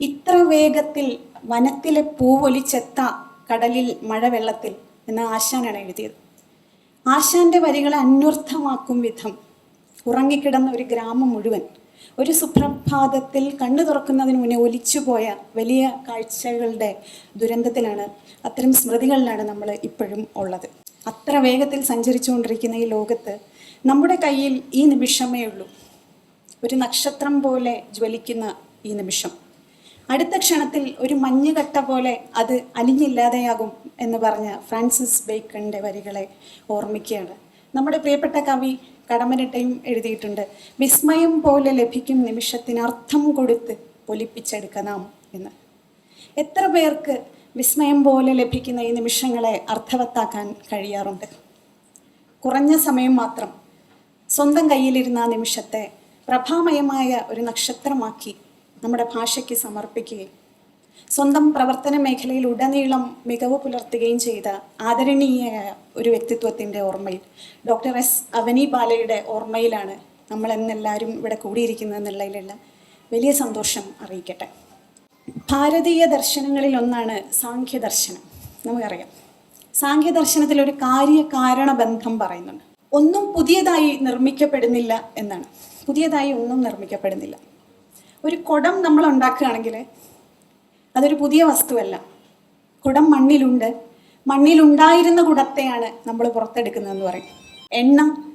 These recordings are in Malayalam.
ഇത്ര വേഗത്തിൽ വനത്തിലെ പൂവൊലിച്ചെത്ത കടലിൽ മഴവെള്ളത്തിൽ എന്ന ആശാനാണ് എഴുതിയത്. ആശാന്റെ വരികളെ അന്വർത്ഥമാക്കും വിധം ഉറങ്ങിക്കിടന്ന ഒരു ഗ്രാമം മുഴുവൻ ഒരു സുപ്രഭാതത്തിൽ കണ്ണു തുറക്കുന്നതിന് മുന്നേ ഒലിച്ചുപോയ വലിയ കാഴ്ചകളുടെ ദുരന്തത്തിലാണ് അത്തരം സ്മൃതികളിലാണ് നമ്മൾ ഇപ്പോഴും ഉള്ളത്. അത്ര വേഗത്തിൽ സഞ്ചരിച്ചുകൊണ്ടിരിക്കുന്ന ഈ ലോകത്ത് നമ്മുടെ കയ്യിൽ ഈ നിമിഷമേ ഉള്ളൂ. ഒരു നക്ഷത്രം പോലെ ജ്വലിക്കുന്ന ഈ നിമിഷം. അടുത്ത ക്ഷണത്തിൽ ഒരു മഞ്ഞുകട്ട പോലെ അത് അലിഞ്ഞില്ലാതെയാകും എന്ന് പറഞ്ഞ ഫ്രാൻസിസ് ബേക്കണിന്റെ വരികളെ ഓർമ്മിക്കുകയാണ്. നമ്മുടെ പ്രിയപ്പെട്ട കവി കടമരട്ടയും എഴുതിയിട്ടുണ്ട് വിസ്മയം പോലെ ലഭിക്കും നിമിഷത്തിന് അർത്ഥം കൊടുത്ത് പൊലിപ്പിച്ചെടുക്കണം എന്ന്. എത്ര പേർക്ക് വിസ്മയം പോലെ ലഭിക്കുന്ന ഈ നിമിഷങ്ങളെ അർത്ഥവത്താക്കാൻ കഴിയാറുണ്ട്? കുറഞ്ഞ സമയം മാത്രം സ്വന്തം കയ്യിലിരുന്ന ആ നിമിഷത്തെ പ്രഭാമയമായ ഒരു നക്ഷത്രമാക്കി നമ്മുടെ ഭാഷയ്ക്ക് സമർപ്പിക്കുകയും സ്വന്തം പ്രവർത്തന മേഖലയിൽ ഉടനീളം മികവ് പുലർത്തുകയും ചെയ്ത ആദരണീയമായ ഒരു വ്യക്തിത്വത്തിന്റെ ഓർമ്മയിൽ ഡോക്ടർ എസ് അവനി ബാലയുടെ ഓർമ്മയിലാണ് നമ്മൾ എന്നെല്ലാവരും ഇവിടെ കൂടിയിരിക്കുന്നത് എന്നുള്ളതിലുള്ള വലിയ സന്തോഷം അറിയിക്കട്ടെ. ഭാരതീയ ദർശനങ്ങളിൽ ഒന്നാണ് സാഖ്യദർശനം. നമുക്കറിയാം. സാഖ്യദർശനത്തിൽ ഒരു കാര്യകാരണ ബന്ധം പറയുന്നുണ്ട്. ഒന്നും പുതിയതായി നിർമ്മിക്കപ്പെടുന്നില്ല എന്നാണ്. പുതിയതായി ഒന്നും നിർമ്മിക്കപ്പെടുന്നില്ല. ഒരു കുടം നമ്മൾ ഉണ്ടാക്കുകയാണെങ്കിൽ അതൊരു പുതിയ വസ്തുവല്ല. കുടം മണ്ണിലുണ്ട്. മണ്ണിലുണ്ടായിരുന്ന കുടത്തെയാണ് നമ്മൾ പുറത്തെടുക്കുന്നതെന്ന് പറയും. എണ്ണ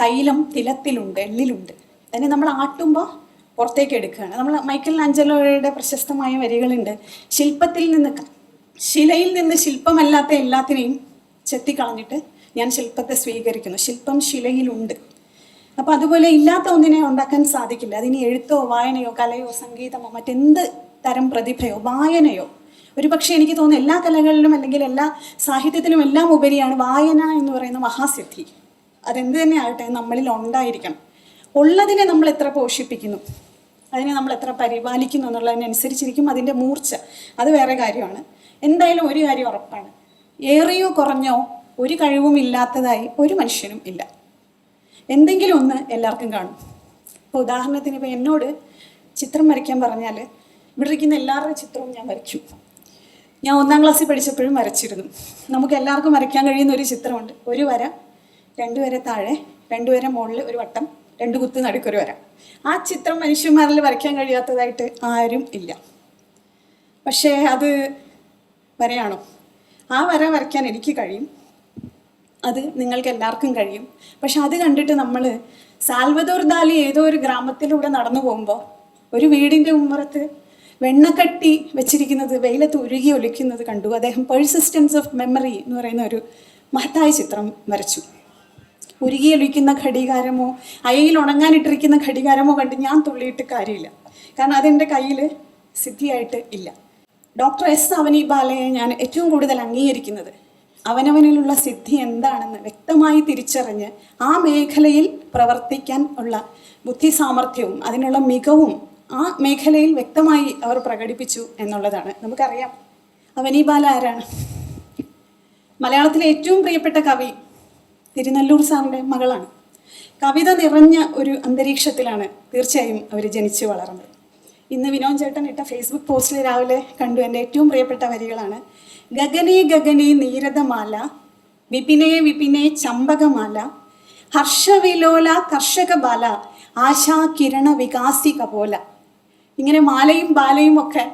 തൈലം തിലത്തിലുണ്ട് എള്ളിലുണ്ട്. അതിനെ നമ്മൾ ആട്ടുമ്പോൾ പുറത്തേക്ക് എടുക്കുകയാണ്. നമ്മൾ മൈക്കൽ ആഞ്ചലോയുടെ പ്രശസ്തമായ വരികളുണ്ട്. ശില്പത്തിൽ നിന്ന് ശിലയിൽ നിന്ന് ശില്പമല്ലാത്ത എല്ലാത്തിനെയും ചെത്തിക്കളഞ്ഞിട്ട് ഞാൻ ശില്പത്തെ സ്വീകരിക്കുന്നു. ശില്പം ശിലയിലുണ്ട്. അപ്പോൾ അതുപോലെ ഇല്ലാത്ത ഒന്നിനെ ഉണ്ടാക്കാൻ സാധിക്കില്ല. അതിന് എഴുത്തോ വായനയോ കലയോ സംഗീതമോ മറ്റെന്ത് തരം പ്രതിഭയോ വായനയോ? ഒരു പക്ഷേ എനിക്ക് തോന്നുന്നു എല്ലാ കലകളിലും അല്ലെങ്കിൽ എല്ലാ സാഹിത്യത്തിലും എല്ലാം ഉപരിയാണ് വായന എന്ന് പറയുന്ന മഹാസിദ്ധി. അതെന്ത് തന്നെ ആകട്ടെ നമ്മളിൽ ഉണ്ടായിരിക്കണം. ഉള്ളതിനെ നമ്മൾ എത്ര പോഷിപ്പിക്കുന്നു? അതിനെ നമ്മൾ എത്ര പരിപാലിക്കുന്നു എന്നുള്ളതിനനുസരിച്ചിരിക്കും അതിന്റെ മൂർച്ച. അത് വേറെ കാര്യമാണ്. എന്തായാലും ഒരു കാര്യം ഉറപ്പാണ്. ഏറിയോ കുറഞ്ഞോ ഒരു കഴിവും ഇല്ലാത്തതായി ഒരു മനുഷ്യനും ഇല്ല. എന്തെങ്കിലും ഒന്ന് എല്ലാവർക്കും കാണും. ഇപ്പോൾ ഉദാഹരണത്തിന് ഇപ്പോൾ എന്നോട് ചിത്രം വരയ്ക്കാൻ പറഞ്ഞാൽ ഇവിടെ ഇരിക്കുന്ന എല്ലാവരുടെ ചിത്രവും ഞാൻ വരയ്ക്കും. ഞാൻ ഒന്നാം ക്ലാസ്സിൽ പഠിച്ചപ്പോഴും വരച്ചിരുന്നു. നമുക്ക് എല്ലാവർക്കും വരയ്ക്കാൻ കഴിയുന്ന ഒരു ചിത്രമുണ്ട്. ഒരു വര രണ്ട് വര താഴെ രണ്ട് വര മുകളിൽ ഒരു വട്ടം രണ്ട് കുത്ത് നടുക്കൊരു വര. ആ ചിത്രം മനുഷ്യന്മാരിൽ വരയ്ക്കാൻ കഴിയാത്തതായിട്ട് ആരും ഇല്ല. പക്ഷേ അത് വരയാണോ? ആ വര വരയ്ക്കാൻ എനിക്ക് കഴിയും. അത് നിങ്ങൾക്ക് എല്ലാവർക്കും കഴിയും. പക്ഷെ അത് കണ്ടിട്ട് നമ്മൾ സാൽവദോർ ദാലി ഏതോ ഒരു ഗ്രാമത്തിലൂടെ നടന്നു പോകുമ്പോൾ ഒരു വീടിന്റെ ഉമ്മറത്ത് വെണ്ണക്കട്ടി വെച്ചിരിക്കുന്നത് വെയിലത്ത് ഉരുകി ഒലിക്കുന്നത് കണ്ടു. അദ്ദേഹം പേഴ്സിസ്റ്റൻസ് ഓഫ് മെമ്മറി എന്ന് പറയുന്ന ഒരു മഹത്തായ ചിത്രം വരച്ചു. ഉരുകി ഒലിക്കുന്ന ഘടികാരമോ അയയിൽ ഉണങ്ങാനിട്ടിരിക്കുന്ന ഘടികാരമോ കണ്ട് ഞാൻ തുള്ളിയിട്ട് കാര്യമില്ല. കാരണം അതെന്റെ കയ്യിൽ സിദ്ധിയായിട്ട് ഇല്ല. ഡോക്ടർ എസ് അവനി ബാലയെ ഞാൻ ഏറ്റവും കൂടുതൽ അംഗീകരിക്കുന്നത് അവനവനിലുള്ള സിദ്ധി എന്താണെന്ന് വ്യക്തമായി തിരിച്ചറിഞ്ഞ് ആ മേഖലയിൽ പ്രവർത്തിക്കാൻ ഉള്ള ബുദ്ധി സാമർഥ്യവും അതിനുള്ള മികവും ആ മേഖലയിൽ വ്യക്തമായി അവർ പ്രകടിപ്പിച്ചു എന്നുള്ളതാണ്. നമുക്കറിയാം. അവനി ബാല ആരാണ്? മലയാളത്തിലെ ഏറ്റവും പ്രിയപ്പെട്ട കവി തിരുനെല്ലൂർ സാറിന്റെ മകളാണ്. കവിത നിറഞ്ഞ ഒരു അന്തരീക്ഷത്തിലാണ് തീർച്ചയായും അവർ ജനിച്ചു വളർന്നത്. ഇന്ന് വിനോദ് ചേട്ടൻ ഇട്ട ഫേസ്ബുക്ക് പോസ്റ്റിൽ രാവിലെ കണ്ടു എന്റെ ഏറ്റവും പ്രിയപ്പെട്ട വരികളാണ്. ഗഗനേ ഗഗനേ നീരതമാല വിപിനേ വിപിനേ ചമ്പകമാല ഹർഷവിലോല കർഷക ബാല ആശാ കിരണ വികാസിക പോല. ഇങ്ങനെ മാലയും ബാലയും ഒക്കെ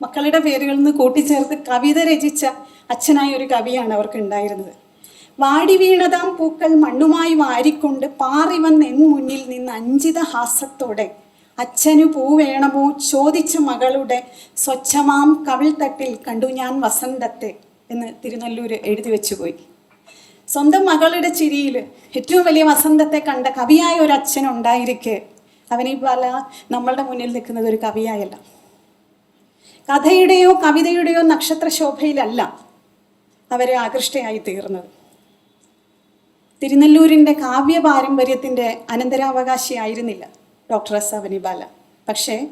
മക്കളുടെ പേരുകളിൽ നിന്ന് കൂട്ടിച്ചേർത്ത് കവിത രചിച്ച അച്ഛനായ ഒരു കവിയാണ് അവർക്ക് ഉണ്ടായിരുന്നത്. വാടി വീണതാം പൂക്കൾ മണ്ണുമായി വാരിക്കൊണ്ട് പാറി വന്ന് എൻ മുന്നിൽ നിന്ന് അഞ്ചിത ഹാസത്തോടെ അച്ഛനു പൂ വേണമോ? ചോദിച്ച മകളുടെ സ്വച്ഛമാം കവിൾത്തട്ടിൽ കണ്ടു ഞാൻ വസന്തത്തെ എന്ന് തിരുനെല്ലൂർ എഴുതി വെച്ചു പോയി സ്വന്തം മകളുടെ ചിരിയിൽ ഏറ്റവും വലിയ വസന്തത്തെ കണ്ട കവിയായ ഒരു അച്ഛൻ ഉണ്ടായിരിക്കെ. അവനീ പല നമ്മളുടെ മുന്നിൽ നിൽക്കുന്നത് ഒരു കവിയായല്ല. കഥയുടെയോ കവിതയുടെയോ നക്ഷത്ര ശോഭയിലല്ല അവരെ ആകൃഷ്ടയായി തീർന്നത്. തിരുനെല്ലൂരിന്റെ കാവ്യ പാരമ്പര്യത്തിന്റെ അനന്തരാവകാശിയായിരുന്നില്ല. Doctor S Avanibala. പക്ഷേ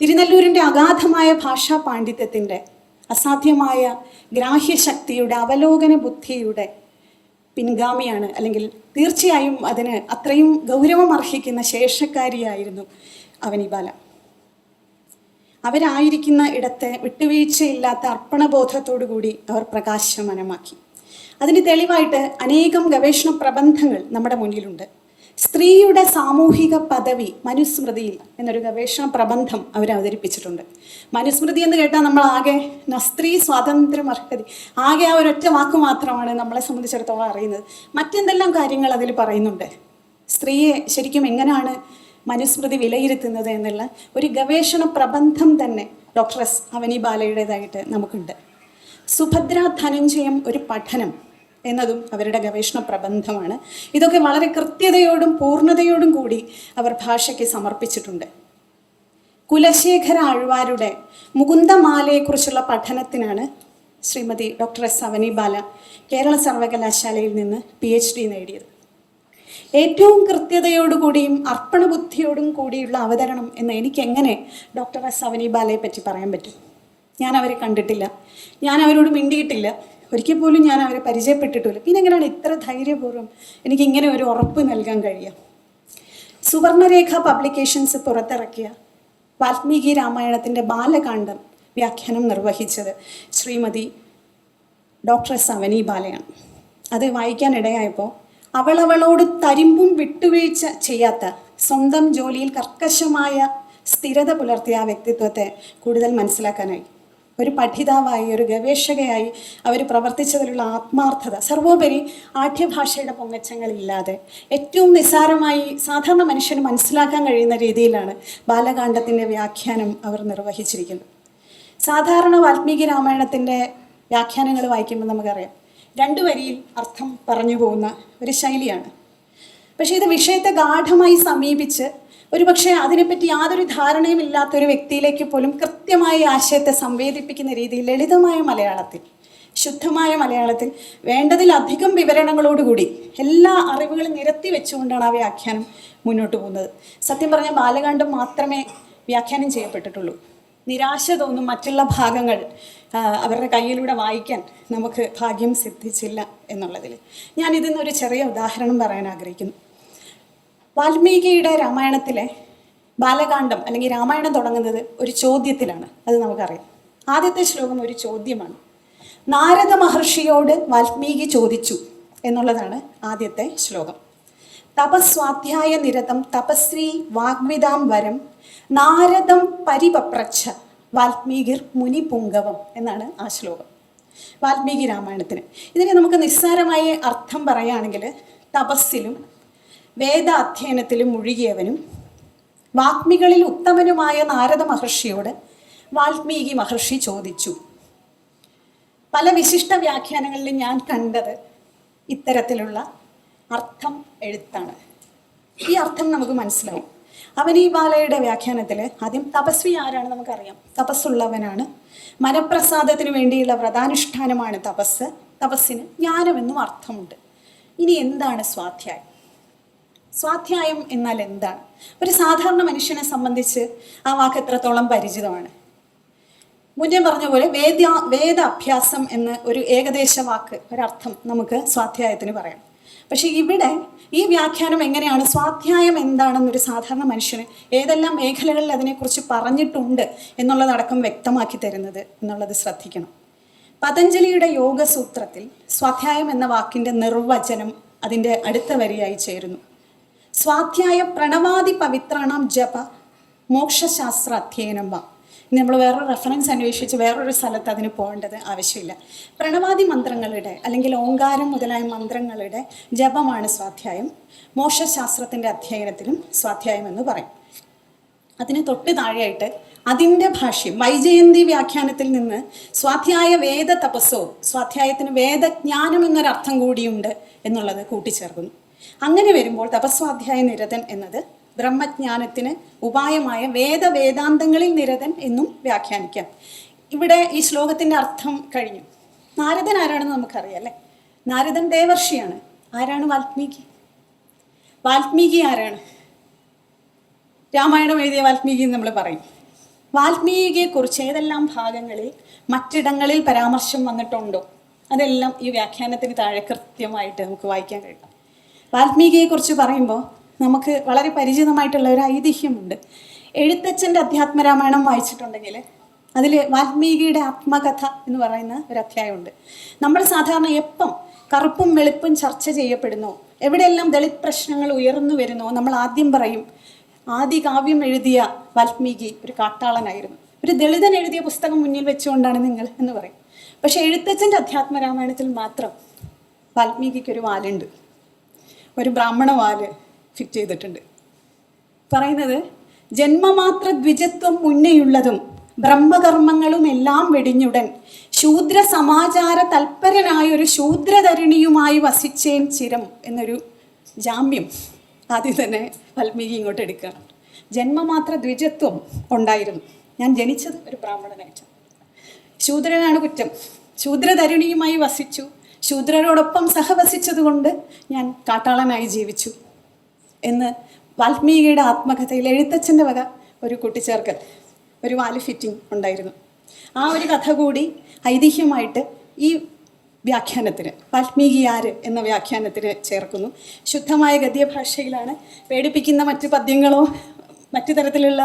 തിരുനെല്ലൂരിന്റെ അഗാധമായ ഭാഷാ പാണ്ഡിത്യത്തിന്റെ അസാധ്യമായ ഗ്രാഹ്യശക്തിയുടെ അവലോകന ബുദ്ധിയുടെ പിൻഗാമിയാണ് അല്ലെങ്കിൽ തീർച്ചയായും അതിന് അത്രയും ഗൗരവം അർഹിക്കുന്ന ശേഷക്കാരിയായിരുന്നു അവനിബാല. അവരായിരിക്കുന്ന ഇടത്തെ വിട്ടുവീഴ്ചയില്ലാത്ത അർപ്പണബോധത്തോടു കൂടി അവർ പ്രകാശമാനമാക്കി. അതിന് തെളിവായിട്ട് അനേകം ഗവേഷണ പ്രബന്ധങ്ങൾ നമ്മുടെ മുന്നിലുണ്ട്. സ്ത്രീയുടെ സാമൂഹിക പദവി മനുസ്മൃതിയിൽ എന്നൊരു ഗവേഷണ പ്രബന്ധം അവർ അവതരിപ്പിച്ചിട്ടുണ്ട്. മനുസ്മൃതി എന്ന് കേട്ടാൽ നമ്മൾ ആകെ സ്ത്രീ സ്വാതന്ത്ര്യം അർഹതി. ആകെ ആ ഒരൊറ്റ വാക്ക് മാത്രമാണ് നമ്മളെ സംബന്ധിച്ചിടത്തോളം അറിയുന്നത്. മറ്റെന്തെല്ലാം കാര്യങ്ങൾ അതിൽ പറയുന്നുണ്ട്? സ്ത്രീയെ ശരിക്കും എങ്ങനെയാണ് മനുസ്മൃതി വിലയിരുത്തുന്നത് എന്നുള്ള ഒരു ഗവേഷണ പ്രബന്ധം തന്നെ ഡോക്ടർ എസ് അവനി ബാലയുടേതായിട്ട് നമുക്കുണ്ട്. സുഭദ്ര ധനഞ്ജയം ഒരു പഠനം. എന്നതും അവരുടെ ഗവേഷണ പ്രബന്ധമാണ്. ഇതൊക്കെ വളരെ കൃത്യതയോടും പൂർണതയോടും കൂടി അവർ ഭാഷയ്ക്ക് സമർപ്പിച്ചിട്ടുണ്ട്. കുലശേഖര ആഴ്വാരുടെ മുകുന്ദമാലയെക്കുറിച്ചുള്ള പഠനത്തിനാണ് ശ്രീമതി ഡോക്ടർ എസ് അവനി ബാല കേരള സർവകലാശാലയിൽ നിന്ന് പി എച്ച് ഡി നേടിയത്. ഏറ്റവും കൃത്യതയോടുകൂടിയും അർപ്പണബുദ്ധിയോടും കൂടിയുള്ള അവതരണം എന്ന് എനിക്ക് എങ്ങനെ ഡോക്ടർ എസ് അവനി ബാലയെ പറ്റി പറയാൻ പറ്റും? ഞാൻ അവരെ കണ്ടിട്ടില്ല. ഞാൻ അവരോട് മിണ്ടിയിട്ടില്ല. ഒരിക്കൽ പോലും ഞാൻ അവരെ പരിചയപ്പെട്ടിട്ടില്ല. പിന്നെ എങ്ങനെയാണ് ഇത്ര ധൈര്യപൂർവം എനിക്ക് ഇങ്ങനെ ഒരു ഉറപ്പ് നൽകാൻ കഴിയുക? സുവർണരേഖ പബ്ലിക്കേഷൻസ് പുറത്തിറക്കിയ വാൽമീകി രാമായണത്തിന്റെ ബാലകാന്ഡം വ്യാഖ്യാനം നിർവഹിച്ചത് ശ്രീമതി ഡോക്ടർ സവനി ബാലയാണ്. അത് വായിക്കാനിടയായപ്പോൾ അവളവളോട് തരിമ്പും വിട്ടുവീഴ്ച ചെയ്യാത്ത സ്വന്തം ജോലിയിൽ കർക്കശമായ സ്ഥിരത പുലർത്തിയ ആ വ്യക്തിത്വത്തെ കൂടുതൽ മനസ്സിലാക്കാനായി. ഒരു പഠിതാവായി ഒരു ഗവേഷകയായി അവർ പ്രവർത്തിച്ചതിലുള്ള ആത്മാർത്ഥത. സർവോപരി ആഠ്യഭാഷയുടെ പൊങ്ങച്ചങ്ങളില്ലാതെ ഏറ്റവും നിസ്സാരമായി സാധാരണ മനുഷ്യന് മനസ്സിലാക്കാൻ കഴിയുന്ന രീതിയിലാണ് ബാലകാണ്ഡത്തിന്റെ വ്യാഖ്യാനം അവർ നിർവഹിച്ചിരിക്കുന്നത്. സാധാരണ വാൽമീകി രാമായണത്തിന്റെ വ്യാഖ്യാനങ്ങൾ വായിക്കുമ്പോൾ നമുക്കറിയാം രണ്ടു വരിയിൽ അർത്ഥം പറഞ്ഞു പോകുന്ന ഒരു ശൈലിയാണ്. പക്ഷേ ഇത് വിഷയത്തെ ഗാഠമായി സമീപിച്ച് ഒരുപക്ഷെ അതിനെപ്പറ്റി യാതൊരു ധാരണയും ഇല്ലാത്ത ഒരു വ്യക്തിയിലേക്ക് പോലും കൃത്യമായ ആശയത്തെ സംവേദിപ്പിക്കുന്ന രീതിയിൽ ലളിതമായ മലയാളത്തിൽ ശുദ്ധമായ മലയാളത്തിൽ വേണ്ടതിലധികം വിവരണങ്ങളോടുകൂടി എല്ലാ അറിവുകളും നിരത്തി വെച്ചുകൊണ്ടാണ് ആ വ്യാഖ്യാനം മുന്നോട്ട് പോകുന്നത്. സത്യം പറഞ്ഞ ബാലകാന്ഡം മാത്രമേ വ്യാഖ്യാനം ചെയ്യപ്പെട്ടിട്ടുള്ളൂ. നിരാശ തോന്നും മറ്റുള്ള ഭാഗങ്ങൾ അവരുടെ കയ്യിലൂടെ വായിക്കാൻ നമുക്ക് ഭാഗ്യം സിദ്ധിച്ചില്ല എന്നുള്ളതിൽ. ഞാൻ ഇതിന്നൊരു ചെറിയ ഉദാഹരണം പറയാൻ ആഗ്രഹിക്കുന്നു. വാൽമീകിയുടെ രാമായണത്തിലെ ബാലകാന്ഡം അല്ലെങ്കിൽ രാമായണം തുടങ്ങുന്നത് ഒരു ചോദ്യത്തിലാണ്. അത് നമുക്കറിയാം. ആദ്യത്തെ ശ്ലോകം ഒരു ചോദ്യമാണ്. നാരദ മഹർഷിയോട് വാൽമീകി ചോദിച്ചു എന്നുള്ളതാണ് ആദ്യത്തെ ശ്ലോകം. തപസ്വാധ്യായ നിരതം തപസ്വി വാഗ്വിതാം വരം നാരദം പരിപപ്രച്ഛ വാൽമീകിർ മുനി പുങ്കവം എന്നാണ് ആ ശ്ലോകം. വാൽമീകി രാമായണത്തിന്. ഇതിനെ നമുക്ക് നിസ്സാരമായ അർത്ഥം പറയുകയാണെങ്കിൽ തപസ്സിലും വേദാധ്യയനത്തിലും മുഴുകിയവനും വാത്മികളിൽ ഉത്തമനുമായ നാരദ മഹർഷിയോട് വാൽമീകി മഹർഷി ചോദിച്ചു. പല വിശിഷ്ട വ്യാഖ്യാനങ്ങളിൽ ഞാൻ കണ്ടത് ഇത്തരത്തിലുള്ള അർത്ഥം എഴുത്താണ്. ഈ അർത്ഥം നമുക്ക് മനസ്സിലാവും. ഈ ബാലയുടെ വ്യാഖ്യാനത്തിൽ ആദ്യം തപസ്വി ആരാണ് നമുക്കറിയാം. തപസ്സുള്ളവനാണ്. മനപ്രസാദത്തിന് വേണ്ടിയുള്ള വ്രതാനുഷ്ഠാനമാണ് തപസ്. തപസ്സിന് ജ്ഞാനമെന്നും അർത്ഥമുണ്ട്. ഇനി എന്താണ് സ്വാധ്യായം? സ്വാധ്യായം എന്നാൽ എന്താണ്? ഒരു സാധാരണ മനുഷ്യനെ സംബന്ധിച്ച് ആ വാക്ക് എത്രത്തോളം പരിചിതമാണ്? മുന്നേ പറഞ്ഞ പോലെ വേദ വേദ അഭ്യാസം എന്ന് ഒരു ഏകദേശ വാക്ക് ഒരർത്ഥം നമുക്ക് സ്വാധ്യായത്തിന് പറയാം. പക്ഷെ ഇവിടെ ഈ വ്യാഖ്യാനം എങ്ങനെയാണ്? സ്വാധ്യായം എന്താണെന്നൊരു സാധാരണ മനുഷ്യന് ഏതെല്ലാം മേഖലകളിൽ അതിനെക്കുറിച്ച് പറഞ്ഞിട്ടുണ്ട് എന്നുള്ളതടക്കം വ്യക്തമാക്കി തരുന്നത് എന്നുള്ളത് ശ്രദ്ധിക്കണം. പതഞ്ജലിയുടെ യോഗസൂത്രത്തിൽ സ്വാധ്യായം എന്ന വാക്കിന്റെ നിർവചനം അതിന്റെ അടുത്ത വരിയായി ചേരുന്നു. സ്വാധ്യായ പ്രണവാദി പവിത്രാണാം ജപ മോക്ഷശാസ്ത്ര അധ്യയനം വാ. ഇനി നമ്മൾ വേറെ റെഫറൻസ് അന്വേഷിച്ച് വേറൊരു സ്ഥലത്ത് അതിന് പോകേണ്ടത് ആവശ്യമില്ല. പ്രണവാദി മന്ത്രങ്ങളുടെ അല്ലെങ്കിൽ ഓങ്കാരം മുതലായ മന്ത്രങ്ങളുടെ ജപമാണ് സ്വാധ്യായം. മോക്ഷശാസ്ത്രത്തിന്റെ അധ്യയനത്തിലും സ്വാധ്യായം എന്ന് പറയും. അതിന് തൊട്ട് താഴെയായിട്ട് അതിന്റെ ഭാഷ്യം വൈജയന്തി വ്യാഖ്യാനത്തിൽ നിന്ന് സ്വാധ്യായ വേദ തപസ്സോ സ്വാധ്യായത്തിന് വേദജ്ഞാനം എന്നൊരർത്ഥം കൂടിയുണ്ട് എന്നുള്ളത് കൂട്ടിച്ചേർക്കുന്നു. അങ്ങനെ വരുമ്പോൾ തപസ്വാധ്യായ നിരതൻ എന്നത് ബ്രഹ്മജ്ഞാനത്തിന് ഉപായമായ വേദവേദാന്തങ്ങളിൽ നിരതൻ എന്നും വ്യാഖ്യാനിക്കാം. ഇവിടെ ഈ ശ്ലോകത്തിന്റെ അർത്ഥം കഴിഞ്ഞു. നാരദൻ ആരാണെന്ന് നമുക്കറിയാം അല്ലേ? നാരദൻ ദേവർഷിയാണ്. ആരാണ് വാൽമീകി? വാൽമീകി ആരാണ്? രാമായണം എഴുതിയ വാൽമീകി എന്ന് നമ്മൾ പറയും. വാൽമീകിയെക്കുറിച്ച് ഏതെല്ലാം ഭാഗങ്ങളിൽ മറ്റിടങ്ങളിൽ പരാമർശം വന്നിട്ടുണ്ടോ? അതെല്ലാം ഈ വ്യാഖ്യാനത്തിന് താഴെ കൃത്യമായിട്ട് നമുക്ക് വായിക്കാൻ കഴിയും. വാൽമീകിയെക്കുറിച്ച് പറയുമ്പോൾ നമുക്ക് വളരെ പരിചിതമായിട്ടുള്ള ഒരു ഐതിഹ്യമുണ്ട്. എഴുത്തച്ഛന്റെ അധ്യാത്മരാമായണം വായിച്ചിട്ടുണ്ടെങ്കിൽ അതിൽ വാൽമീകിയുടെ ആത്മകഥ എന്ന് പറയുന്ന ഒരു അധ്യായമുണ്ട്. നമ്മൾ സാധാരണ എപ്പം കറുപ്പും വെളുപ്പും ചർച്ച ചെയ്യപ്പെടുന്നു എവിടെയെല്ലാം ദളിത് പ്രശ്നങ്ങൾ ഉയർന്നു വരുന്നോ നമ്മൾ ആദ്യം പറയും ആദ്യ കാവ്യം എഴുതിയ വാൽമീകി ഒരു കാട്ടാളനായിരുന്നു. ഒരു ദളിതൻ എഴുതിയ പുസ്തകം മുന്നിൽ വെച്ചുകൊണ്ടാണ് നിങ്ങൾ എന്ന് പറയും. പക്ഷേ എഴുത്തച്ഛന്റെ അധ്യാത്മരാമായണത്തിൽ മാത്രം വാൽമീകിക്ക് ഒരു വാലുണ്ട്. ഒരു ബ്രാഹ്മണ വാൽ ഫിറ്റ് ചെയ്തിട്ടുണ്ട്. പറയുന്നത് ജന്മമാത്ര ദ്വിജത്വം മുന്നെയുള്ളതും ബ്രഹ്മകർമ്മങ്ങളും എല്ലാം വെടിഞ്ഞുടൻ ശൂദ്ര സമാചാര തൽപരനായ ഒരു ശൂദ്രധരണിയുമായി വസിച്ചേൻ ചിരം എന്നൊരു ജാമ്യം ആദ്യം തന്നെ വാൽമീകി ഇങ്ങോട്ട് എടുക്കുകയാണ് ജന്മമാത്ര ദ്വിജത്വം ഉണ്ടായിരുന്നു. ഞാൻ ജനിച്ചത് ഒരു ബ്രാഹ്മണനായിട്ടാണ് ശൂദ്രനാണ് കുറ്റം. ശൂദ്രധരണിയുമായി വസിച്ചു. ശൂദ്രരോടൊപ്പം സഹവസിച്ചതുകൊണ്ട് ഞാൻ കാട്ടാളനായി ജീവിച്ചു. എന്ന് വാൽമീകിയുടെ ആത്മകഥയിൽ എഴുത്തച്ഛന്റെ വക ഒരു കൂട്ടിച്ചേർക്കൽ ഒരു വാൽ ഫിറ്റിംഗ് ഉണ്ടായിരുന്നു. ആ ഒരു കഥ കൂടി ഐതിഹ്യമായിട്ട് ഈ വ്യാഖ്യാനത്തിന് വാൽമീകി ആര് എന്ന വ്യാഖ്യാനത്തിന് ചേർക്കുന്നു. ശുദ്ധമായ ഗദ്യഭാഷയിലാണ് പേടിപ്പിക്കുന്ന മറ്റ് പദ്യങ്ങളോ മറ്റു തരത്തിലുള്ള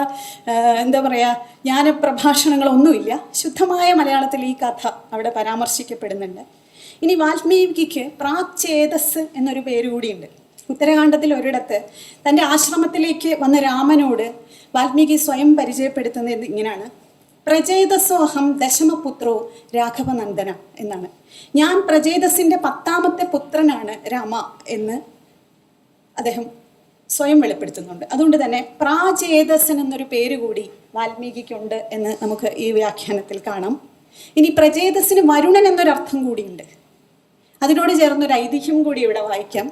എന്താ പറയുക ജ്ഞാനപ്രഭാഷണങ്ങളൊന്നുമില്ല ശുദ്ധമായ മലയാളത്തിൽ ഈ കഥ അവിടെ പരാമർശിക്കപ്പെടുന്നുണ്ട്. ഇനി വാൽമീകിക്ക് പ്രാചേതസ് എന്നൊരു പേര് കൂടിയുണ്ട്. ഉത്തരകാണ്ഡത്തിൽ ഒരിടത്ത് തന്റെ ആശ്രമത്തിലേക്ക് വന്ന രാമനോട് വാൽമീകി സ്വയം പരിചയപ്പെടുത്തുന്നത് ഇങ്ങനെയാണ്. പ്രചേതസോഹം ദശമപുത്രോ രാഘവനന്ദന എന്നാണ്. ഞാൻ പ്രചേതസിന്റെ പത്താമത്തെ പുത്രനാണ് രാമ എന്ന് അദ്ദേഹം സ്വയം വെളിപ്പെടുത്തുന്നുണ്ട്. അതുകൊണ്ട് തന്നെ പ്രാചേതസൻ എന്നൊരു പേര് കൂടി വാൽമീകിക്കുണ്ട് എന്ന് നമുക്ക് ഈ വ്യാഖ്യാനത്തിൽ കാണാം. ഇനി പ്രചേതസിന് വരുണൻ എന്നൊരർത്ഥം കൂടിയുണ്ട്. അതിനോട് ചേർന്ന് ഒരു ഐതിഹ്യം കൂടി ഇവിടെ വായിക്കാം.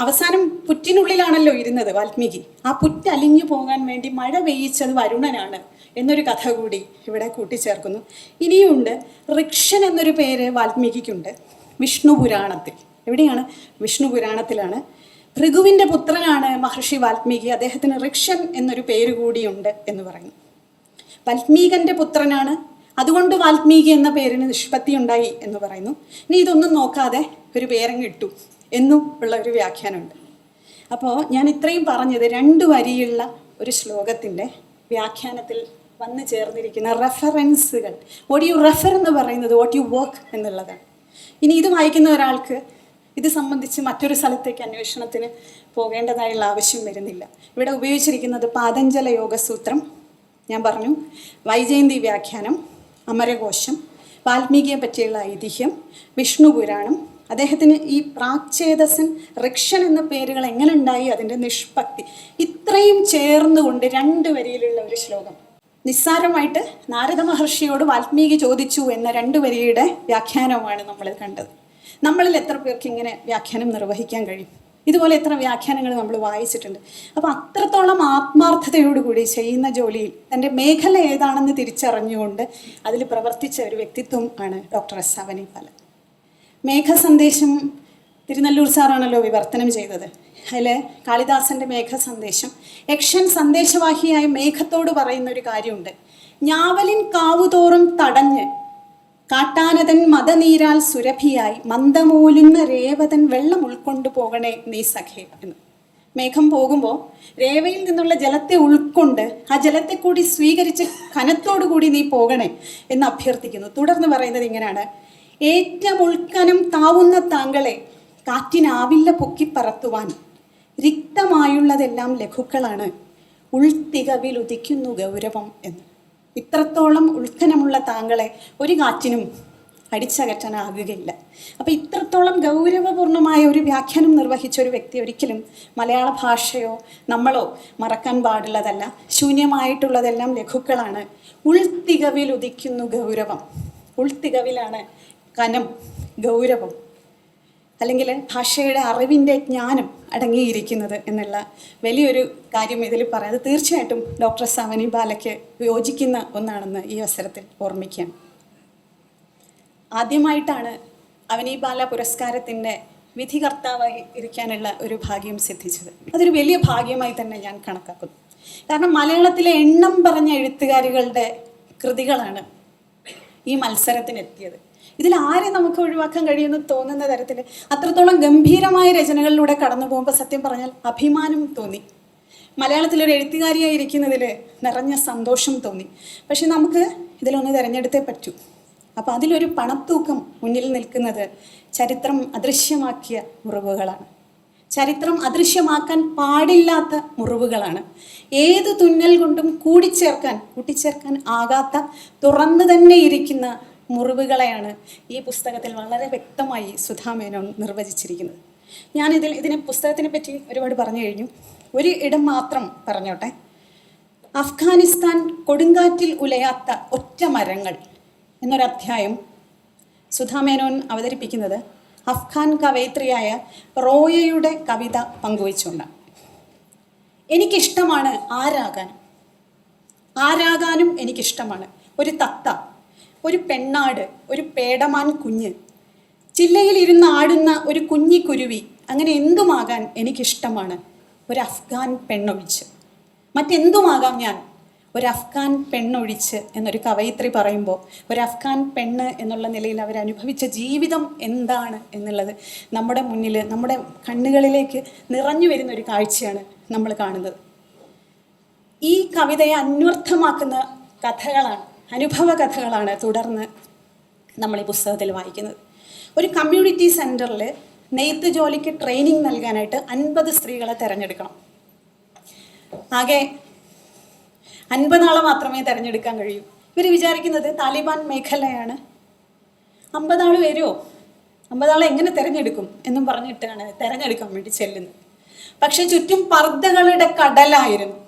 അവസാനം പുറ്റിനുള്ളിലാണല്ലോ ഇരുന്നത് വാൽമീകി. ആ പുറ്റ് അലിഞ്ഞു പോകാൻ വേണ്ടി മഴ പെയ്യിച്ചത് വരുണനാണ് എന്നൊരു കഥ കൂടി ഇവിടെ കൂട്ടിച്ചേർക്കുന്നു. ഇനിയുണ്ട് ഋക്ഷൻ എന്നൊരു പേര് വാൽമീകിക്കുണ്ട്. വിഷ്ണു പുരാണത്തിൽ. എവിടെയാണ്? വിഷ്ണു പുരാണത്തിലാണ്. ഭൃഗുവിന്റെ പുത്രനാണ് മഹർഷി വാൽമീകി. അദ്ദേഹത്തിന് ഋക്ഷൻ എന്നൊരു പേര് കൂടിയുണ്ട് എന്ന് പറയുന്നു വാൽമീകന്റെ പുത്രനാണ് അതുകൊണ്ട് വാൽമീകി എന്ന പേരിന് നിഷ്പത്തി ഉണ്ടായി എന്ന് പറയുന്നു. ഇനി ഇതൊന്നും നോക്കാതെ ഒരു പേരങ്ങ് ഇട്ടു എന്നും ഉള്ള ഒരു വ്യാഖ്യാനമുണ്ട്. അപ്പോൾ ഞാൻ ഇത്രയും പറഞ്ഞത് രണ്ട് വരിയുള്ള ഒരു ശ്ലോകത്തിന്റെ വ്യാഖ്യാനത്തിൽ വന്നു ചേർന്നിരിക്കുന്ന റെഫറൻസുകൾ. വോട്ട് യു റെഫർ എന്ന് പറയുന്നത് വോട്ട് യു വർക്ക് എന്നുള്ളതാണ്. ഇനി ഇത് വായിക്കുന്ന ഒരാൾക്ക് ഇത് സംബന്ധിച്ച് മറ്റൊരു സ്ഥലത്തേക്ക് അന്വേഷണത്തിന് പോകേണ്ടതായുള്ള ആവശ്യം വരുന്നില്ല. ഇവിടെ ഉപയോഗിച്ചിരിക്കുന്നത് പാതഞ്ജല യോഗസൂത്രം ഞാൻ പറഞ്ഞു. വൈജയന്തി വ്യാഖ്യാനം. അമരകോശം വാൽമീകിയെ പറ്റിയുള്ള ഐതിഹ്യം വിഷ്ണു പുരാണം അദ്ദേഹത്തിന് ഈ പ്രാക്ചേതസൻ റിക്ഷൻ എന്ന പേരുകൾ എങ്ങനെ ഉണ്ടായി അതിന്റെ നിഷ്പത്തി ഇത്രയും ചേർന്നുകൊണ്ട് രണ്ട് വരിയിലുള്ള ഒരു ശ്ലോകം. നിസ്സാരമായിട്ട് നാരദ മഹർഷിയോട് വാൽമീകി ചോദിച്ചു എന്ന രണ്ട് വരിയുടെ വ്യാഖ്യാനമാണ് നമ്മൾ കണ്ടത്. നമ്മളിൽ എത്ര പേർക്ക് ഇങ്ങനെ വ്യാഖ്യാനം നിർവഹിക്കാൻ കഴിയും? ഇതുപോലെ എത്ര വ്യാഖ്യാനങ്ങൾ നമ്മൾ വായിച്ചിട്ടുണ്ട്. അപ്പോൾ അത്രത്തോളം ആത്മാർത്ഥതയോടുകൂടി ചെയ്യുന്ന ജോലിയിൽ തന്റെ മേഖല ഏതാണെന്ന് തിരിച്ചറിഞ്ഞുകൊണ്ട് അതിൽ പ്രവർത്തിച്ച ഒരു വ്യക്തിത്വം ആണ് ഡോക്ടർ എസ് അവനി മേഘ സന്ദേശം തിരുനെല്ലൂർ സാറാണല്ലോ വിവർത്തനം ചെയ്തത്. അതിൽ കാളിദാസന്റെ മേഘസന്ദേശം യക്ഷൻ സന്ദേശവാഹിയായ മേഘത്തോട് പറയുന്ന ഒരു കാര്യമുണ്ട്. ഞാവലിൻ കാവുതോറും തടഞ്ഞ് കാട്ടാനതൻ മതനീരാൽ സുരഭിയായി മന്ദമൂലുന്ന രേവതൻ വെള്ളം ഉൾക്കൊണ്ടു പോകണേ നീ സഖേ എന്ന്. മേഘം പോകുമ്പോൾ രേവയിൽ നിന്നുള്ള ജലത്തെ ഉൾക്കൊണ്ട് ആ ജലത്തെ കൂടി സ്വീകരിച്ച് കനത്തോടുകൂടി നീ പോകണേ എന്ന് അഭ്യർത്ഥിക്കുന്നു. തുടർന്ന് പറയുന്നത് ഇങ്ങനെയാണ്. ഏറ്റവും ഉൾക്കനം താവുന്ന താങ്കളെ കാറ്റിനാവില്ല പൊക്കിപ്പറത്തുവാൻ റിക്തമായുള്ളതെല്ലാം ലഘുക്കളാണ്. ഉൾത്തികവിൽ ഉദിക്കുന്നു ഗൗരവം എന്ന്. ഇത്രത്തോളം ഉൾക്കനമുള്ള താങ്കളെ ഒരു കാറ്റിനും അടിച്ചകറ്റാനാകുകയില്ല. അപ്പോൾ ഇത്രത്തോളം ഗൗരവപൂർണമായ ഒരു വ്യാഖ്യാനം നിർവഹിച്ച ഒരു വ്യക്തി ഒരിക്കലും മലയാള ഭാഷയോ നമ്മളോ മറക്കാൻ പാടുള്ളതല്ല. ശൂന്യമായിട്ടുള്ളതെല്ലാം ലഘുക്കളാണ്. ഉൾത്തികവിൽ ഉദിക്കുന്നു ഗൗരവം. ഉൾത്തികവിലാണ് കനം ഗൗരവം. അല്ലെങ്കിൽ ഭാഷയുടെ അറിവിന്റെ ജ്ഞാനം അടങ്ങിയിരിക്കുന്നത് എന്നുള്ള വലിയൊരു കാര്യം ഇതിൽ പറയുന്നത് തീർച്ചയായിട്ടും ഡോക്ടർ സവനി ബാലയ്ക്ക് യോജിക്കുന്ന ഒന്നാണെന്ന് ഈ അവസരത്തിൽ ഓർമ്മിക്കാം. ആദ്യമായിട്ടാണ് അവനി ബാല പുരസ്കാരത്തിന്റെ വിധികർത്താവായി ഇരിക്കാനുള്ള ഒരു ഭാഗ്യം സിദ്ധിച്ചത്. അതൊരു വലിയ ഭാഗ്യമായി തന്നെ ഞാൻ കണക്കാക്കുന്നു. കാരണം മലയാളത്തിലെ എണ്ണം പറഞ്ഞ എഴുത്തുകാരികളുടെ കൃതികളാണ് ഈ മത്സരത്തിനെത്തിയത്. ഇതിൽ ആരെ നമുക്ക് ഒഴിവാക്കാൻ കഴിയുമെന്ന് തോന്നുന്ന തരത്തിൽ അത്രത്തോളം ഗംഭീരമായ രചനകളിലൂടെ കടന്നു പോകുമ്പോൾ സത്യം പറഞ്ഞാൽ അഭിമാനം തോന്നി. മലയാളത്തിലൊരു എഴുത്തുകാരിയായി ഇരിക്കുന്നതിൽ നിറഞ്ഞ സന്തോഷം തോന്നി. പക്ഷെ നമുക്ക് ഇതിലൊന്ന് തിരഞ്ഞെടുത്തേ പറ്റൂ. അപ്പോൾ അതിലൊരു പണത്തൂക്കം മുന്നിൽ നിൽക്കുന്നത് ചരിത്രം അദൃശ്യമാക്കിയ മുറിവുകളാണ്. ചരിത്രം അദൃശ്യമാക്കാൻ പാടില്ലാത്ത മുറിവുകളാണ്. ഏത് തുന്നൽ കൊണ്ടും കൂടിച്ചേർക്കാൻ കൂട്ടിച്ചേർക്കാൻ ആകാത്ത തുറന്നു തന്നെ ഇരിക്കുന്ന മുറിവുകളെയാണ് ഈ പുസ്തകത്തിൽ വളരെ വ്യക്തമായി സുധാമേനോൻ നിർവചിച്ചിരിക്കുന്നത്. ഞാനിതിൽ ഇതിനെ പുസ്തകത്തിനെ പറ്റി ഒരുപാട് പറഞ്ഞു കഴിഞ്ഞു. ഒരു ഇടം മാത്രം പറഞ്ഞോട്ടെ. അഫ്ഗാനിസ്ഥാൻ കൊടുങ്കാറ്റിൽ ഉലയാത്ത ഒറ്റ മരങ്ങൾ എന്നൊരധ്യായം സുധാമേനോൻ അവതരിപ്പിക്കുന്നത് അഫ്ഗാൻ കവയിത്രിയായ റോയയുടെ കവിത പങ്കുവച്ചുകൊണ്ടാണ്. എനിക്കിഷ്ടമാണ് ആരാകാനും. ആരാകാനും എനിക്കിഷ്ടമാണ്. ഒരു തത്ത ഒരു പെണ്ണാട് ഒരു പേടമാൻ കുഞ്ഞ്. ചില്ലയിൽ ഇരുന്ന് ആടുന്ന ഒരു കുഞ്ഞിക്കുരുവി അങ്ങനെ എന്തുമാകാൻ എനിക്കിഷ്ടമാണ്? ഒരു അഫ്ഗാൻ പെണ്ണൊഴിച്ച്. മറ്റെന്തുമാകാം ഞാൻ? ഒരു അഫ്ഗാൻ പെണ്ണൊഴിച്ച് എന്നൊരു കവയിത്രി പറയുമ്പോൾ ഒരു അഫ്ഗാൻ പെണ്ണ് എന്നുള്ള നിലയിൽ അവർ അനുഭവിച്ച ജീവിതം എന്താണ് എന്നുള്ളത് നമ്മുടെ മുന്നിൽ നമ്മുടെ കണ്ണുകളിലേക്ക് നിറഞ്ഞു വരുന്ന ഒരു കാഴ്ചയാണ് നമ്മൾ കാണുന്നത്. ഈ കവിതയെ അന്വർത്ഥമാക്കുന്ന കഥകളാണ് അനുഭവ കഥകളാണ് തുടർന്ന് നമ്മൾ ഈ പുസ്തകത്തിൽ വായിക്കുന്നത്. ഒരു കമ്മ്യൂണിറ്റി സെന്ററിൽ നെയ്ത്ത് ജോലിക്ക് ട്രെയിനിങ് നൽകാനായിട്ട് അൻപത് സ്ത്രീകളെ തിരഞ്ഞെടുക്കണം. ആകെ അൻപതാളെ മാത്രമേ തിരഞ്ഞെടുക്കാൻ കഴിയൂ. ഇവർ വിചാരിക്കുന്നത് താലിബാൻ മേഖലയാണ്. അമ്പതാൾ വരുമോ അമ്പതാളെ എങ്ങനെ തിരഞ്ഞെടുക്കും എന്നും പറഞ്ഞിട്ടാണ് തിരഞ്ഞെടുക്കാൻ വേണ്ടി ചെല്ലുന്നത്. പക്ഷെ ചുറ്റും പർദ്ദകളുടെ കടലായിരുന്നു.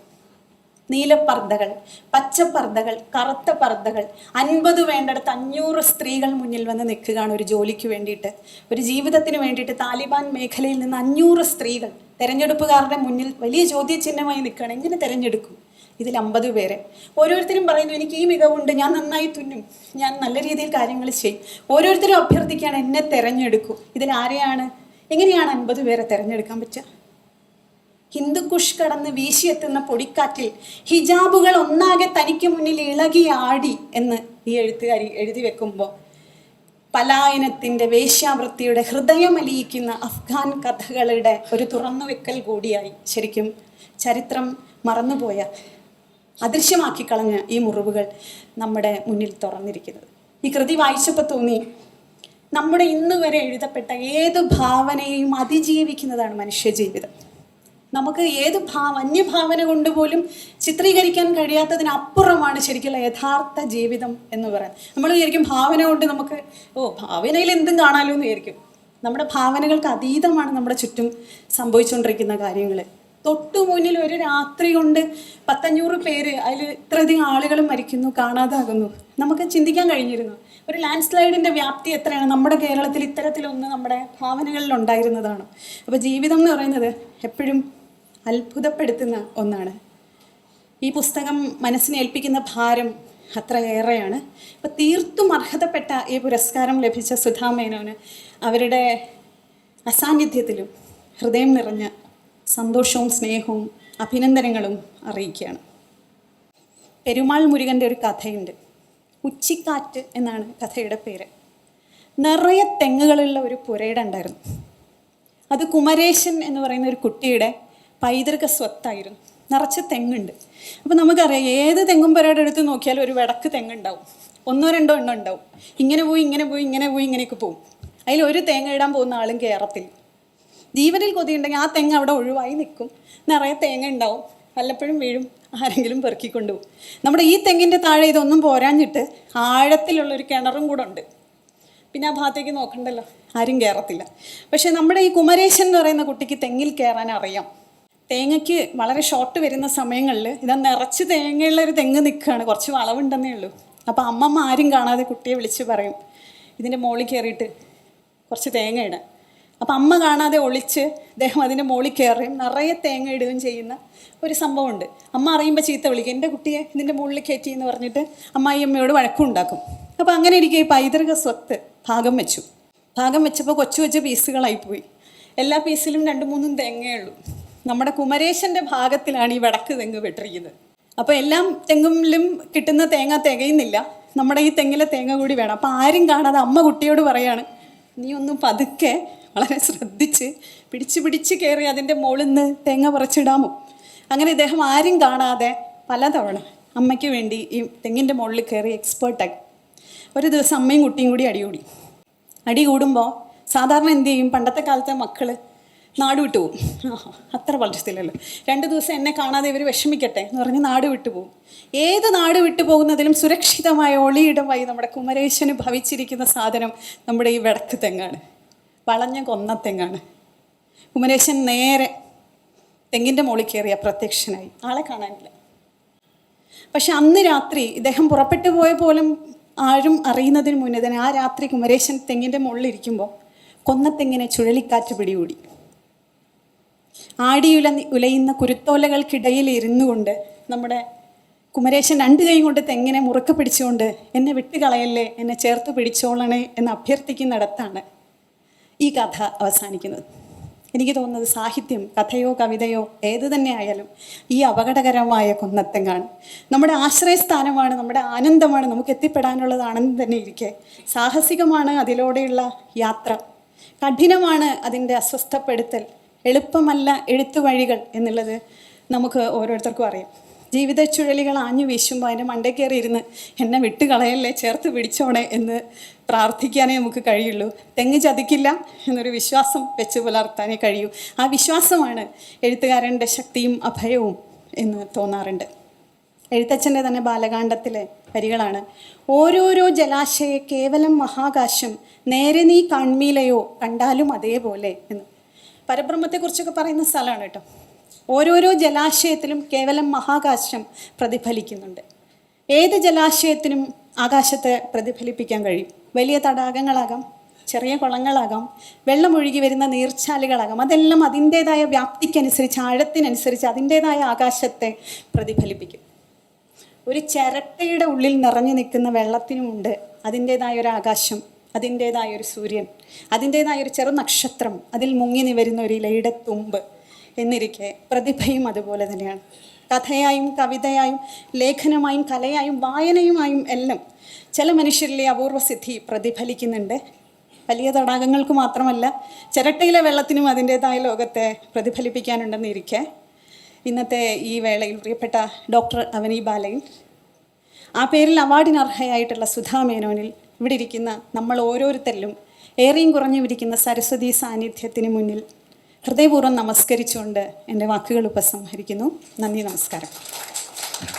നീലപ്പർദ്ദകൾ പച്ചപ്പർദ്ദകൾ കറുത്ത പർദ്ദകൾ അൻപത് വേണ്ടടുത്ത് അഞ്ഞൂറ് സ്ത്രീകൾ മുന്നിൽ വന്ന് നിൽക്കുകയാണ് ഒരു ജോലിക്ക് വേണ്ടിയിട്ട്. ഒരു ജീവിതത്തിന് വേണ്ടിയിട്ട് താലിബാൻ മേഖലയിൽ നിന്ന് അഞ്ഞൂറ് സ്ത്രീകൾ തെരഞ്ഞെടുപ്പുകാരുടെ മുന്നിൽ വലിയ ചോദ്യചിഹ്നമായി നിൽക്കുകയാണ്. എങ്ങനെ തിരഞ്ഞെടുക്കും? ഇതിൽ അമ്പത് പേരെ. ഓരോരുത്തരും പറയുന്നു എനിക്ക് ഈ മികവുണ്ട് ഞാൻ നന്നായി തുന്നും ഞാൻ നല്ല രീതിയിൽ കാര്യങ്ങൾ ചെയ്യും. ഓരോരുത്തരും അഭ്യർത്ഥിക്കുകയാണ് എന്നെ തിരഞ്ഞെടുക്കും. ഇതിൽ ആരെയാണ് എങ്ങനെയാണ് അൻപത് പേരെ തിരഞ്ഞെടുക്കാൻ പറ്റുക? ഹിന്ദുക്കുഷ് കടന്ന് വീശിയെത്തുന്ന പൊടിക്കാറ്റിൽ ഹിജാബുകൾ ഒന്നാകെ തനിക്ക് മുന്നിൽ ഇളകി ആടി എന്ന് ഈ എഴുത്തുകാരി എഴുതി വെക്കുമ്പോൾ പലായനത്തിന്റെ വേശ്യാവൃത്തിയുടെ ഹൃദയമലിയിക്കുന്ന അഫ്ഗാൻ കഥകളുടെ ഒരു തുറന്നുവെക്കൽ കൂടിയായി ശരിക്കും ചരിത്രം മറന്നുപോയ അദൃശ്യമാക്കി കളഞ്ഞ ഈ മുറിവുകൾ നമ്മുടെ മുന്നിൽ തുറന്നിരിക്കുന്നത്. ഈ കൃതി വായിച്ചപ്പോൾ തോന്നി നമ്മുടെ ഇന്ന് വരെ എഴുതപ്പെട്ട ഏത് ഭാവനയെയും അതിജീവിക്കുന്നതാണ് മനുഷ്യജീവിതം നമുക്ക് ഏത് ഭാവ അന്യഭാവന കൊണ്ട് പോലും ചിത്രീകരിക്കാൻ കഴിയാത്തതിനപ്പുറമാണ് ശരിക്കുള്ള യഥാർത്ഥ ജീവിതം എന്ന് പറയാൻ നമ്മൾ വിചാരിക്കും ഭാവന കൊണ്ട് നമുക്ക് ഓ ഭാവനയിൽ എന്തും കാണാലോ എന്ന് വിചാരിക്കും. നമ്മുടെ ഭാവനകൾക്ക് അതീതമാണ് നമ്മുടെ ചുറ്റും സംഭവിച്ചുകൊണ്ടിരിക്കുന്ന കാര്യങ്ങൾ. തൊട്ടു മുന്നിൽ ഒരു രാത്രി കൊണ്ട് പത്തഞ്ഞൂറ് പേര് അതിൽ ഇത്രയധികം ആളുകൾ മരിക്കുന്നു കാണാതാകുന്നു. നമുക്ക് ചിന്തിക്കാൻ കഴിഞ്ഞിരുന്നു. ഒരു ലാൻഡ് സ്ലൈഡിന്റെ വ്യാപ്തി എത്രയാണ്? നമ്മുടെ കേരളത്തിൽ ഇത്തരത്തിലൊന്ന് നമ്മുടെ ഭാവനകളിൽ ഉണ്ടായിരുന്നതാണ്. അപ്പോൾ ജീവിതം എന്ന് പറയുന്നത് എപ്പോഴും അത്ഭുതപ്പെടുത്തുന്ന ഒന്നാണ്. ഈ പുസ്തകം മനസ്സിനെ ഏൽപ്പിക്കുന്ന ഭാരം അത്രയേറെയാണ്. ഇപ്പം തീർത്തും അർഹതപ്പെട്ട ഈ പുരസ്കാരം ലഭിച്ച സുധാ മേനോന് അവരുടെ അസാന്നിധ്യത്തിലും ഹൃദയം നിറഞ്ഞ സന്തോഷവും സ്നേഹവും അഭിനന്ദനങ്ങളും അറിയിക്കുകയാണ്. പെരുമാൾ മുരുകന്റെ ഒരു കഥയുണ്ട്. ഉച്ചിക്കാറ്റ് എന്നാണ് കഥയുടെ പേര്. നിറയെ തെങ്ങുകളുള്ള ഒരു പുരയിട ഉണ്ടായിരുന്നു. അത് കുമരേശൻ എന്ന് പറയുന്ന ഒരു കുട്ടിയുടെ പൈതൃക സ്വത്തായിരുന്നു. നിറച്ച് തെങ്ങുണ്ട്. അപ്പോൾ നമുക്കറിയാം ഏത് തെങ്ങും പുരയുടെ എടുത്ത് നോക്കിയാലും ഒരു വിടക്ക് തെങ്ങുണ്ടാവും. ഒന്നോ രണ്ടോ എണ്ണം ഉണ്ടാവും. ഇങ്ങനെ പോയി ഇങ്ങനെ പോയി ഇങ്ങനെ പോയി ഇങ്ങനെയൊക്കെ പോവും. അതിൽ ഒരു തേങ്ങ ഇടാൻ പോകുന്ന ആളും കയറത്തില്ല ജീവനിൽ കൊതിയുണ്ടെങ്കിൽ ആ തെങ്ങ് അവിടെ ഒഴിവായി നിൽക്കും. നിറയെ തേങ്ങ ഉണ്ടാവും. വല്ലപ്പോഴും വീഴും. ആരെങ്കിലും പെറുക്കിക്കൊണ്ടു പോകും നമ്മുടെ ഈ തെങ്ങിന്റെ താഴെ ഇതൊന്നും പോരാഞ്ഞിട്ട് ആഴത്തിലുള്ളൊരു കിണറും കൂടെ ഉണ്ട്. പിന്നെ ആ ഭാഗത്തേക്ക് നോക്കണ്ടല്ലോ? ആരും കയറത്തില്ല പക്ഷേ നമ്മുടെ ഈ കുമരേശൻ എന്ന് പറയുന്ന കുട്ടിക്ക് തെങ്ങിൽ കയറാൻ അറിയാം. തേങ്ങയ്ക്ക് വളരെ ഷോർട്ട് വരുന്ന സമയങ്ങളിൽ ഇതാ നിറച്ച് തേങ്ങയുള്ള ഒരു തെങ്ങ് നിൽക്കുകയാണ്. കുറച്ച് വളവുണ്ടെന്നേ ഉള്ളൂ. അപ്പോൾ അമ്മമ്മ ആരും കാണാതെ കുട്ടിയെ വിളിച്ച് പറയും. ഇതിന്റെ മുകളിൽ കയറിയിട്ട് കുറച്ച് തേങ്ങ ഇടാൻ. അപ്പം അമ്മ കാണാതെ ഒളിച്ച് അദ്ദേഹം അതിന്റെ മുകളിൽ കയറുകയും നിറയെ തേങ്ങ ഇടുകയും ചെയ്യുന്ന ഒരു സംഭവമുണ്ട്. അമ്മ അറിയുമ്പോൾ ചീത്ത വിളിക്കും. എന്റെ കുട്ടിയെ ഇതിന്റെ മുകളിൽ കയറ്റി എന്ന് പറഞ്ഞിട്ട് അമ്മായി അമ്മയോട് വഴക്കുണ്ടാക്കും അപ്പോൾ അങ്ങനെ ഇരിക്കെ ഈ പൈതൃക സ്വത്ത് ഭാഗം വെച്ചു. ഭാഗം വെച്ചപ്പോൾ കൊച്ചു കൊച്ചു പീസുകളായിപ്പോയി എല്ലാ പീസിലും രണ്ട് മൂന്നും തേങ്ങയേ ഉള്ളൂ. നമ്മുടെ കുമരേശന്റെ ഭാഗത്തിലാണ് ഈ വടക്ക് തെങ്ങ് വെട്ടിരിക്കുന്നത്. അപ്പോൾ എല്ലാം തെങ്ങിലും കിട്ടുന്ന തേങ്ങ തികയുന്നില്ല. നമ്മുടെ ഈ തെങ്ങിലെ തേങ്ങ കൂടി വേണം. അപ്പോൾ ആരും കാണാതെ അമ്മ കുട്ടിയോട് പറയാണ് നീ ഒന്ന് പതുക്കെ വളരെ ശ്രദ്ധിച്ച് പിടിച്ച് പിടിച്ച് കയറി അതിന്റെ മുകളിൽ നിന്ന് തേങ്ങ പറിച്ചിടാമോ? അങ്ങനെ ഇദ്ദേഹം ആരും കാണാതെ പലതവണ അമ്മയ്ക്ക് വേണ്ടി ഈ തെങ്ങിന്റെ മുകളിൽ കയറി എക്സ്പേർട്ടായി ഒരു ദിവസം അമ്മയും കുട്ടിയും കൂടി അടികൂടി. അടി കൂടുമ്പോൾ സാധാരണ എന്ത് ചെയ്യും? പണ്ടത്തെ കാലത്തെ മക്കൾ നാട് വിട്ടു പോകും അത്ര വളർച്ചയില്ലല്ലോ രണ്ട് ദിവസം എന്നെ കാണാതെ ഇവർ വിഷമിക്കട്ടെ എന്ന് പറഞ്ഞ് നാട് വിട്ടു പോകും ഏത് നാട് വിട്ടു പോകുന്നതിലും സുരക്ഷിതമായ ഒളിയിടമായി നമ്മുടെ കുമരേശന് ഭവിച്ചിരിക്കുന്ന സാധനം നമ്മുടെ ഈ വിടക്ക് തെങ്ങാണ്. വളഞ്ഞ കൊന്ന തെങ്ങാണ്. കുമരേശൻ നേരെ തെങ്ങിന്റെ മുകളിൽ കയറിയ പ്രത്യക്ഷനായി ആളെ കാണാനില്ല. പക്ഷെ അന്ന് രാത്രി ഇദ്ദേഹം പുറപ്പെട്ടു പോയ പോലും ആരും അറിയുന്നതിന് മുന്നേ തന്നെ ആ രാത്രി കുമരേശൻ തെങ്ങിന്റെ മുകളിലിരിക്കുമ്പോൾ കൊന്നത്തെങ്ങിനെ ചുഴലിക്കാറ്റ് പിടികൂടി. ആടിയുല ഉലയുന്ന കുരുത്തോലകൾക്കിടയിൽ ഇരുന്നു കൊണ്ട് നമ്മുടെ കുമരേശൻ രണ്ട് കൈ കൊണ്ട് തെങ്ങിനെ മുറുക്കെ പിടിച്ചുകൊണ്ട് എന്നെ വിട്ടുകളയല്ലേ എന്നെ ചേർത്ത് പിടിച്ചോളണേ എന്ന് അഭ്യർത്ഥിക്കുന്നിടത്താണ് ഈ കഥ അവസാനിക്കുന്നത്. എനിക്ക് തോന്നുന്നത് സാഹിത്യം കഥയോ കവിതയോ ഏത് തന്നെ ആയാലും ഈ അപകടകരമായ കൊന്നത്തെങ്ങാണ്. നമ്മുടെ ആശ്രയസ്ഥാനമാണ് നമ്മുടെ ആനന്ദമാണ് നമുക്ക് എത്തിപ്പെടാനുള്ളതാണെന്ന് തന്നെ ഇരിക്കെ. സാഹസികമാണ് അതിലൂടെയുള്ള യാത്ര. കഠിനമാണ് അതിന്റെ അസ്വസ്ഥപ്പെടുത്തൽ. എളുപ്പമല്ല എഴുത്തു വഴികൾ എന്നുള്ളത് നമുക്ക് ഓരോരുത്തർക്കും അറിയാം. ജീവിത ചുഴലികൾ ആഞ്ഞു വീശുമ്പോൾ അതിന്റെ മണ്ടേ ഇരുന്ന് എന്നെ വിട്ടുകളയല്ലേ ചേർത്ത് പിടിച്ചോണേ എന്ന് പ്രാർത്ഥിക്കാനേ നമുക്ക് കഴിയുള്ളൂ. തെങ്ങ് ചതിക്കില്ല എന്നൊരു വിശ്വാസം വെച്ച് പുലർത്താനേ കഴിയൂ. ആ വിശ്വാസമാണ് എഴുത്തുകാരന്റെ ശക്തിയും അഭയവും എന്ന് തോന്നാറുണ്ട്. എഴുത്തച്ഛന്റെ തന്നെ ബാലകാണ്ഡത്തിലെ വരികളാണ്. ഓരോരോ ജലാശയ കേവലം മഹാകാശം നേരെ നീ കൺമീലയോ കണ്ടാലും അതേപോലെ എന്ന്. പരബ്രഹ്മത്തെക്കുറിച്ചൊക്കെ പറയുന്ന സ്ഥലമാണ് കേട്ടോ. ഓരോരോ ജലാശയത്തിലും കേവലം മഹാകാശം പ്രതിഫലിക്കുന്നുണ്ട്. ഏത് ജലാശയത്തിനും ആകാശത്തെ പ്രതിഫലിപ്പിക്കാൻ കഴിയും. വലിയ തടാകങ്ങളാകാം ചെറിയ കുളങ്ങളാകാം വെള്ളമൊഴുകി വരുന്ന നീർച്ചാലുകളാകാം അതെല്ലാം അതിന്റേതായ വ്യാപ്തിക്കനുസരിച്ച് ആഴത്തിനനുസരിച്ച് അതിന്റേതായ ആകാശത്തെ പ്രതിഫലിപ്പിക്കും. ഒരു ചിരട്ടയുടെ ഉള്ളിൽ നിറഞ്ഞു നിൽക്കുന്ന വെള്ളത്തിനുമുണ്ട് അതിന്റേതായ ഒരു ആകാശം അതിന്റേതായ ഒരു സൂര്യൻ അതിന്റേതായ ഒരു ചെറു നക്ഷത്രം അതിൽ മുങ്ങി നിവരുന്ന ഒരു ഇലയുടെ തുമ്പ് എന്നിരിക്കെ പ്രതിഭയും അതുപോലെ തന്നെയാണ്. കഥയായും കവിതയായും ലേഖനമായും കലയായും വായനയുമായും എല്ലാം ചില മനുഷ്യരിലെ അപൂർവ സിദ്ധി പ്രതിഫലിക്കുന്നുണ്ട്. വലിയ തടാകങ്ങൾക്ക് മാത്രമല്ല ചിരട്ടയിലെ വെള്ളത്തിനും അതിന്റേതായ ലോകത്തെ പ്രതിഫലിപ്പിക്കാനുണ്ടെന്നിരിക്കെ ഇന്നത്തെ ഈ വേളയിൽ പ്രിയപ്പെട്ട ഡോക്ടർ അവനി ബാലയിൽ ആ പേരിൽ അവാർഡിന് അർഹയായിട്ടുള്ള സുധാ മേനോനിൽ ഇവിടെ ഇരിക്കുന്ന നമ്മൾ ഓരോരുത്തരിലും ഏറെയും കുറഞ്ഞുമിരിക്കുന്ന സരസ്വതി സാന്നിധ്യത്തിന് മുന്നിൽ ഹൃദയപൂർവം നമസ്കരിച്ചുകൊണ്ട് എന്റെ വാക്കുകൾ ഉപസംഹരിക്കുന്നു. നന്ദി നമസ്കാരം.